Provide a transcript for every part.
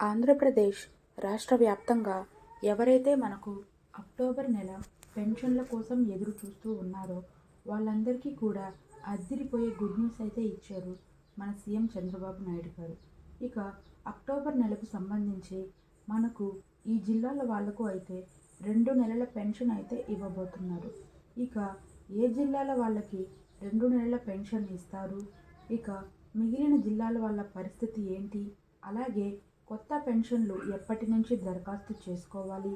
ఆంధ్రప్రదేశ్ రాష్ట్ర వ్యాప్తంగా ఎవరైతే మనకు అక్టోబర్ నెల పెన్షన్ల కోసం ఎదురు చూస్తూ ఉన్నారో వాళ్ళందరికీ కూడా అద్దిరిపోయే గుడ్ న్యూస్ అయితే ఇచ్చారు మన సీఎం చంద్రబాబు నాయుడు గారు. ఇక అక్టోబర్ నెలకు సంబంధించి మనకు ఈ జిల్లాల వాళ్ళకు అయితే రెండు నెలల పెన్షన్ అయితే ఇవ్వబోతున్నారు. ఇక ఏ జిల్లాల వాళ్ళకి రెండు నెలల పెన్షన్ ఇస్తారు? ఇక మిగిలిన జిల్లాల వాళ్ళ పరిస్థితి ఏంటి? అలాగే కొత్త పెన్షన్లు ఎప్పటి నుంచి దరఖాస్తు చేసుకోవాలి?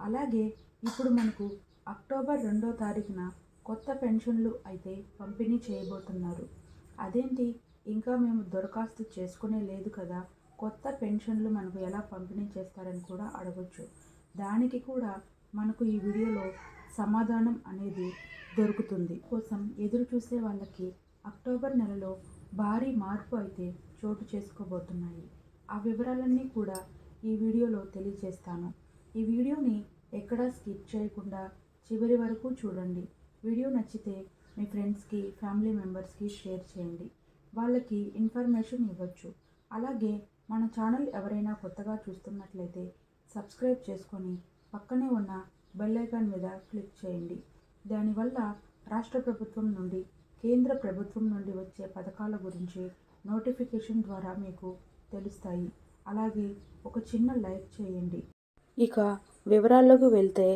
అలాగే ఇప్పుడు మనకు అక్టోబర్ రెండో తారీఖున కొత్త పెన్షన్లు అయితే పంపిణీ చేయబోతున్నారు. అదేంటి? ఇంకా మేము దరఖాస్తు చేసుకునే లేదు కదా. కొత్త పెన్షన్లు మనకు ఎలా పంపిణీ చేస్తారని కూడా అడగొచ్చు. దానికి కూడా మనకు ఈ వీడియోలో సమాధానం అనేది దొరుకుతుంది. కోసం ఎదురు చూసే వాళ్ళకి అక్టోబర్ నెలలో భారీ మార్పు అయితే చోటు చేసుకోబోతున్నాయి. ఆ వివరాలన్నీ కూడా ఈ వీడియోలో తెలియజేస్తాను. ఈ వీడియోని ఎక్కడా స్కిప్ చేయకుండా చివరి వరకు చూడండి. వీడియో నచ్చితే మీ ఫ్రెండ్స్కి ఫ్యామిలీ మెంబర్స్కి షేర్ చేయండి. వాళ్ళకి ఇన్ఫర్మేషన్ ఇవ్వచ్చు. అలాగే మన ఛానల్ ఎవరైనా కొత్తగా చూస్తున్నట్లయితే సబ్స్క్రైబ్ చేసుకొని పక్కనే ఉన్న బెల్ ఐకాన్ మీద క్లిక్ చేయండి. దానివల్ల రాష్ట్ర ప్రభుత్వం నుండి కేంద్ర ప్రభుత్వం నుండి వచ్చే పథకాల గురించి నోటిఫికేషన్ ద్వారా మీకు తెలుస్తాయి. అలాగే ఒక చిన్న లైక్ చేయండి. ఇక వివరాల్లోకి వెళ్తే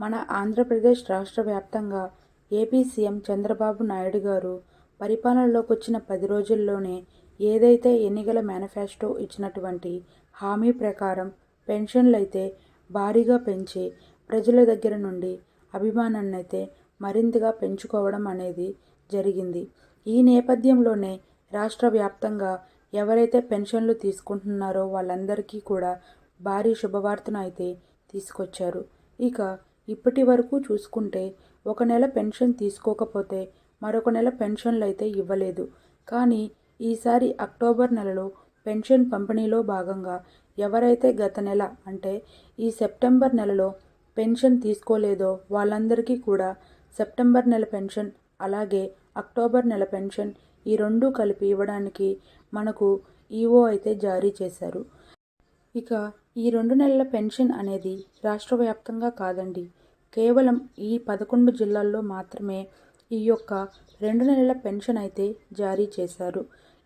మన ఆంధ్రప్రదేశ్ రాష్ట్ర వ్యాప్తంగా ఏపీ సీఎం చంద్రబాబు నాయుడు గారు పరిపాలనలోకి వచ్చిన పది రోజుల్లోనే ఏదైతే ఎన్నికల మేనిఫెస్టో ఇచ్చినటువంటి హామీ ప్రకారం పెన్షన్లు అయితే భారీగా పెంచి ప్రజల దగ్గర నుండి అభిమానాన్ని అయితే మరింతగా పెంచుకోవడం అనేది జరిగింది. ఈ నేపథ్యంలోనే రాష్ట్ర వ్యాప్తంగా ఎవరైతే పెన్షన్లు తీసుకుంటున్నారో వాళ్ళందరికీ కూడా భారీ శుభవార్తను అయితే తీసుకొచ్చారు. ఇక ఇప్పటి వరకు చూసుకుంటే ఒక నెల పెన్షన్ తీసుకోకపోతే మరొక నెల పెన్షన్లు అయితే ఇవ్వలేదు. కానీ ఈసారి అక్టోబర్ నెలలో పెన్షన్ పంపిణీలో భాగంగా ఎవరైతే గత నెల అంటే ఈ సెప్టెంబర్ నెలలో పెన్షన్ తీసుకోలేదో వాళ్ళందరికీ కూడా సెప్టెంబర్ నెల పెన్షన్ అలాగే అక్టోబర్ నెల పెన్షన్ ఈ రెండు కలిపి ఇవ్వడానికి మనకు ఈఓ అయితే జారీ చేశారు. ఇక ఈ రెండు నెలల పెన్షన్ అనేది రాష్ట్ర వ్యాప్తంగా కాదండి. కేవలం ఈ పదకొండు జిల్లాల్లో మాత్రమే ఈ యొక్క రెండు నెలల పెన్షన్ అయితే జారీ చేశారు.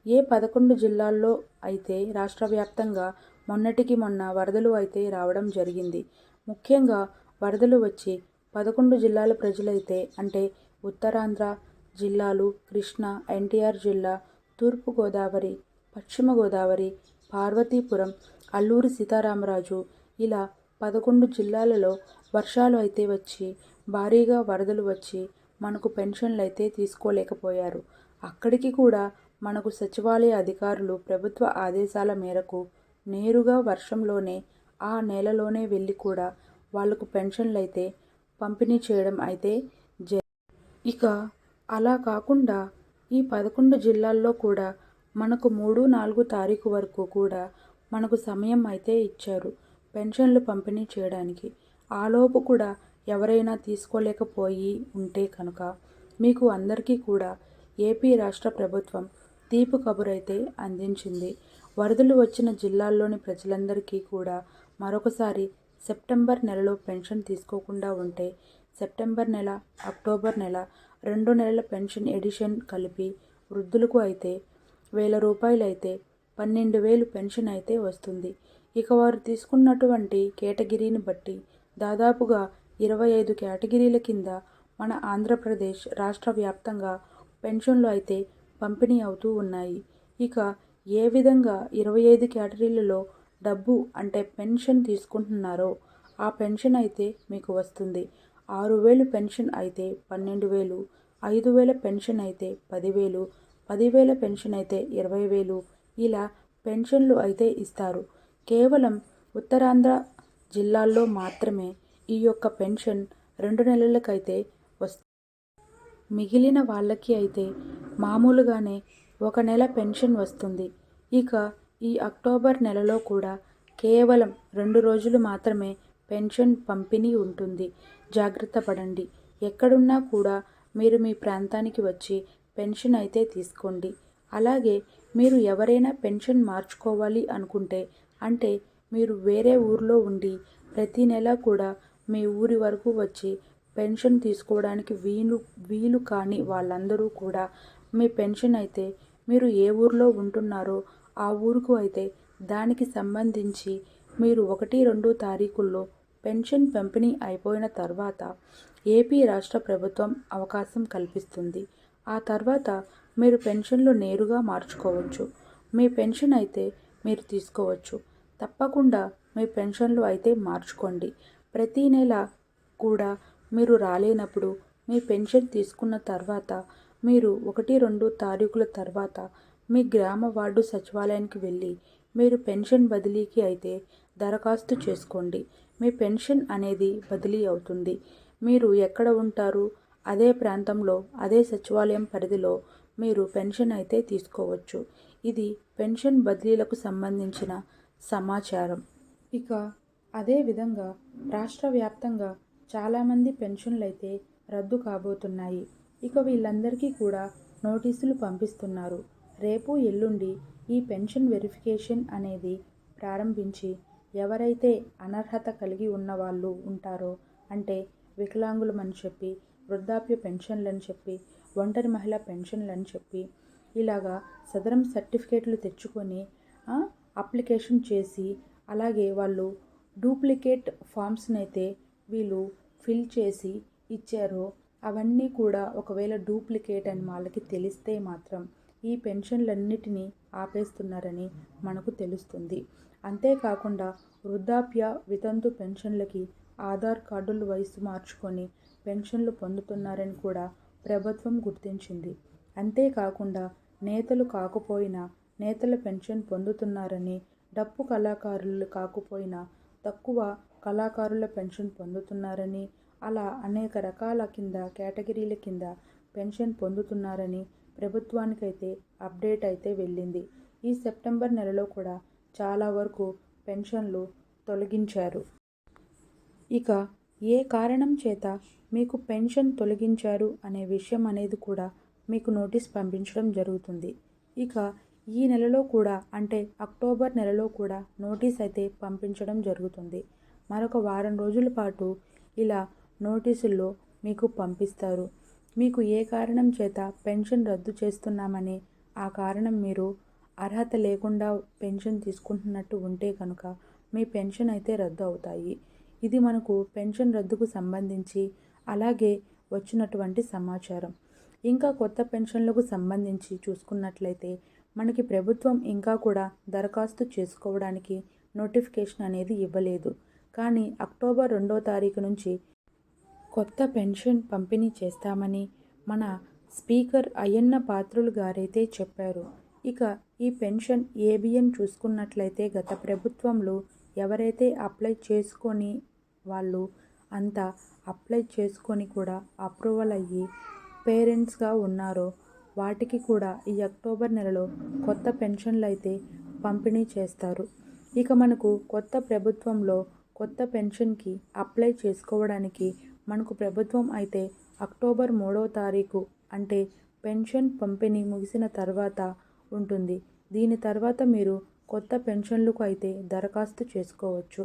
ఏ పదకొండు జిల్లాల్లో అయితే రాష్ట్ర వ్యాప్తంగా మొన్నటికి మొన్న వరదలు అయితే రావడం జరిగింది. ముఖ్యంగా వరదలు వచ్చి పదకొండు జిల్లాల ప్రజలైతే అంటే ఉత్తరాంధ్ర జిల్లాలు కృష్ణా ఎన్టీఆర్ జిల్లా తూర్పుగోదావరి పశ్చిమ గోదావరి పార్వతీపురం అల్లూరి సీతారామరాజు ఇలా పదకొండు జిల్లాలలో వర్షాలు అయితే వచ్చి భారీగా వరదలు వచ్చి మనకు పెన్షన్లు అయితే తీసుకోలేకపోయారు. అక్కడికి కూడా మనకు సచివాలయ అధికారులు ప్రభుత్వ ఆదేశాల మేరకు నేరుగా వర్షంలోనే ఆ నెలలోనే వెళ్ళి కూడా వాళ్ళకు పెన్షన్లు అయితే పంపిణీ చేయడం అయితే జ ఇక అలా కాకుండా ఈ పదకొండు జిల్లాల్లో కూడా మనకు మూడు నాలుగు తారీఖు వరకు కూడా మనకు సమయం అయితే ఇచ్చారు పెన్షన్లు పంపిణీ చేయడానికి. ఆలోపు కూడా ఎవరైనా తీసుకోలేకపోయి ఉంటే కనుక మీకు అందరికీ కూడా ఏపీ రాష్ట్ర ప్రభుత్వం తీపి కబురైతే అందించింది. వరదలు వచ్చిన జిల్లాల్లోని ప్రజలందరికీ కూడా మరొకసారి సెప్టెంబర్ నెలలో పెన్షన్ తీసుకోకుండా ఉంటే సెప్టెంబర్ నెల అక్టోబర్ నెల రెండు నెలల పెన్షన్ ఎడిషన్ కలిపి వృద్ధులకు అయితే వేల రూపాయలు అయితే పన్నెండు వేలు పెన్షన్ అయితే వస్తుంది. ఇక వారు తీసుకున్నటువంటి కేటగిరీని బట్టి దాదాపుగా ఇరవై ఐదు కేటగిరీల కింద మన ఆంధ్రప్రదేశ్ రాష్ట్ర వ్యాప్తంగా పెన్షన్లు అయితే పంపిణీ అవుతూ ఉన్నాయి. ఇక ఏ విధంగా ఇరవై ఐదు కేటగిరీలలో డబ్బు అంటే పెన్షన్ తీసుకుంటున్నారో ఆ పెన్షన్ అయితే మీకు వస్తుంది. ఆరు వేలు పెన్షన్ అయితే పన్నెండు వేలు ఐదు వేల పెన్షన్ అయితే పదివేలు పదివేల పెన్షన్ అయితే ఇరవై వేలు ఇలా పెన్షన్లు అయితే ఇస్తారు. కేవలం ఉత్తరాంధ్ర జిల్లాల్లో మాత్రమే ఈ యొక్క పెన్షన్ రెండు నెలలకైతే వస్తుంది మిగిలిన వాళ్ళకి అయితే మామూలుగానే ఒక నెల పెన్షన్ వస్తుంది. ఇక ఈ అక్టోబర్ నెలలో కూడా కేవలం రెండు రోజులు మాత్రమే పెన్షన్ పంపిణీ ఉంటుంది. జాగ్రత్త పడండి. ఎక్కడున్నా కూడా మీరు మీ ప్రాంతానికి వచ్చి పెన్షన్ అయితే తీసుకోండి. అలాగే మీరు ఎవరైనా పెన్షన్ మార్చుకోవాలి అనుకుంటే అంటే మీరు వేరే ఊర్లో ఉండి ప్రతి నెల కూడా మీ ఊరి వరకు వచ్చి పెన్షన్ తీసుకోవడానికి వీలు వీలు కాని వాళ్ళందరూ కూడా మీ పెన్షన్ అయితే మీరు ఏ ఊర్లో ఉంటున్నారో ఆ ఊరుకు అయితే దానికి సంబంధించి మీరు ఒకటి రెండు తారీఖుల్లో పెన్షన్ పంపిణీ అయిపోయిన తర్వాత ఏపీ రాష్ట్ర ప్రభుత్వం అవకాశం కల్పిస్తుంది. ఆ తర్వాత మీరు పెన్షన్లు నేరుగా మార్చుకోవచ్చు. మీ పెన్షన్ అయితే మీరు తీసుకోవచ్చు. తప్పకుండా మీ పెన్షన్లు అయితే మార్చుకోండి. ప్రతీ నెల కూడా మీరు రాలేనప్పుడు మీ పెన్షన్ తీసుకున్న తర్వాత మీరు ఒకటి రెండు తారీఖుల తర్వాత మీ గ్రామ వార్డు సచివాలయానికి వెళ్ళి మీరు పెన్షన్ బదిలీకి అయితే దరఖాస్తు చేసుకోండి. మీ పెన్షన్ అనేది బదిలీ అవుతుంది. మీరు ఎక్కడ ఉంటారు? అదే ప్రాంతంలో అదే సచివాలయం పరిధిలో మీరు పెన్షన్ అయితే తీసుకోవచ్చు. ఇది పెన్షన్ బదిలీలకు సంబంధించిన సమాచారం. ఇక అదేవిధంగా రాష్ట్ర వ్యాప్తంగా చాలామంది పెన్షన్లు అయితే రద్దు కాబోతున్నాయి. ఇక వీళ్ళందరికీ కూడా నోటీసులు పంపిస్తున్నారు. రేపు ఎల్లుండి ఈ పెన్షన్ వెరిఫికేషన్ అనేది ప్రారంభించి ఎవరైతే అనర్హత కలిగి ఉన్న వాళ్ళు ఉంటారో అంటే వికలాంగులమని చెప్పి వృద్ధాప్య పెన్షన్లని చెప్పి ఒంటరి మహిళ పెన్షన్లని చెప్పి ఇలాగా సదరం సర్టిఫికేట్లు తెచ్చుకొని అప్లికేషన్ చేసి అలాగే వాళ్ళు డూప్లికేట్ ఫామ్స్ని అయితే వీళ్ళు ఫిల్ చేసి ఇచ్చారో అవన్నీ కూడా ఒకవేళ డూప్లికేట్ అని వాళ్ళకి తెలిస్తే మాత్రం ఈ పెన్షన్లన్నిటినీ ఆపేస్తున్నారని మనకు తెలుస్తుంది. అంతేకాకుండా వృద్ధాప్య వితంతు పెన్షన్లకి ఆధార్ కార్డులు వయసు మార్చుకొని పెన్షన్లు పొందుతున్నారని కూడా ప్రభుత్వం గుర్తించింది. అంతేకాకుండా నేతలు కాకపోయినా నేతల పెన్షన్ పొందుతున్నారని డప్పు కళాకారులు కాకపోయినా తక్కువ కళాకారుల పెన్షన్ పొందుతున్నారని అలా అనేక రకాల కింద కేటగిరీల కింద పెన్షన్ పొందుతున్నారని ప్రభుత్వానికైతే అప్డేట్ అయితే వెళ్ళింది. ఈ సెప్టెంబర్ నెలలో కూడా చాలా వరకు పెన్షన్లు తొలగించారు. ఇక ఏ కారణం చేత మీకు పెన్షన్ తొలగించారు అనే విషయం అనేది కూడా మీకు నోటీస్ పంపించడం జరుగుతుంది. ఇక ఈ నెలలో కూడా అంటే అక్టోబర్ నెలలో కూడా నోటీస్ అయితే పంపించడం జరుగుతుంది. మరొక వారం రోజుల పాటు ఇలా నోటీసుల్లో మీకు పంపిస్తారు. మీకు ఏ కారణం చేత పెన్షన్ రద్దు చేస్తున్నామని ఆ కారణం మీరు అర్హత లేకుండా పెన్షన్ తీసుకుంటున్నట్టు ఉంటే కనుక మీ పెన్షన్ అయితే రద్దు అవుతాయి. ఇది మనకు పెన్షన్ రద్దుకు సంబంధించి అలాగే వచ్చినటువంటి సమాచారం. ఇంకా కొత్త పెన్షన్లకు సంబంధించి చూసుకున్నట్లయితే మనకి ప్రభుత్వం ఇంకా కూడా దరఖాస్తు చేసుకోవడానికి నోటిఫికేషన్ అనేది ఇవ్వలేదు. కానీ అక్టోబర్ రెండో తారీఖు నుంచి కొత్త పెన్షన్ పంపిణీ చేస్తామని మన స్పీకర్ అయ్యన్న పాత్రులు గారైతే చెప్పారు. ఇక ఈ పెన్షన్ ఏబిఎన్ చూసుకున్నట్లయితే గత ప్రభుత్వంలో ఎవరైతే అప్లై చేసుకొని వాళ్ళు అంతా అప్లై చేసుకొని కూడా అప్రూవల్ అయ్యి పేరెంట్స్గా ఉన్నారో వాటికి కూడా ఈ అక్టోబర్ నెలలో కొత్త పెన్షన్లు అయితే పంపిణీ చేస్తారు. ఇక మనకు కొత్త ప్రభుత్వంలో కొత్త పెన్షన్కి అప్లై చేసుకోవడానికి మనకు ప్రభుత్వం అయితే అక్టోబర్ మూడో తారీఖు అంటే పెన్షన్ పంపిణీ ముగిసిన తర్వాత ఉంటుంది. దీని తర్వాత మీరు కొత్త పెన్షన్లకు అయితే దరఖాస్తు చేసుకోవచ్చు.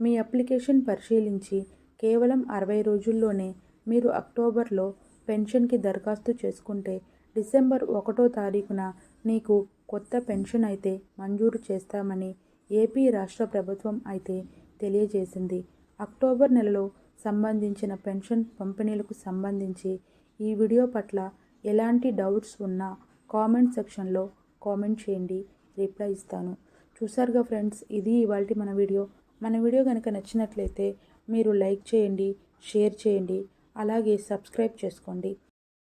మీ అప్లికేషన్ పరిశీలించి కేవలం అరవై రోజుల్లోనే మీరు అక్టోబర్లో పెన్షన్కి దరఖాస్తు చేసుకుంటే డిసెంబర్ ఒకటో తారీఖున నీకు కొత్త పెన్షన్ అయితే మంజూరు చేస్తామని ఏపీ రాష్ట్ర ప్రభుత్వం అయితే తెలియజేసింది. అక్టోబర్ నెలలో సంబంధించిన పెన్షన్ పంపిణీలకు సంబంధించి ఈ వీడియో పట్ల ఎలాంటి డౌట్స్ ఉన్నా కామెంట్ సెక్షన్లో కామెంట్ చేయండి. రిప్లై ఇస్తాను. చూసారుగా ఫ్రెండ్స్ ఇది ఇవాళ మన వీడియో. మన వీడియో కనుక నచ్చినట్లయితే మీరు లైక్ చేయండి షేర్ చేయండి అలాగే సబ్స్క్రైబ్ చేసుకోండి.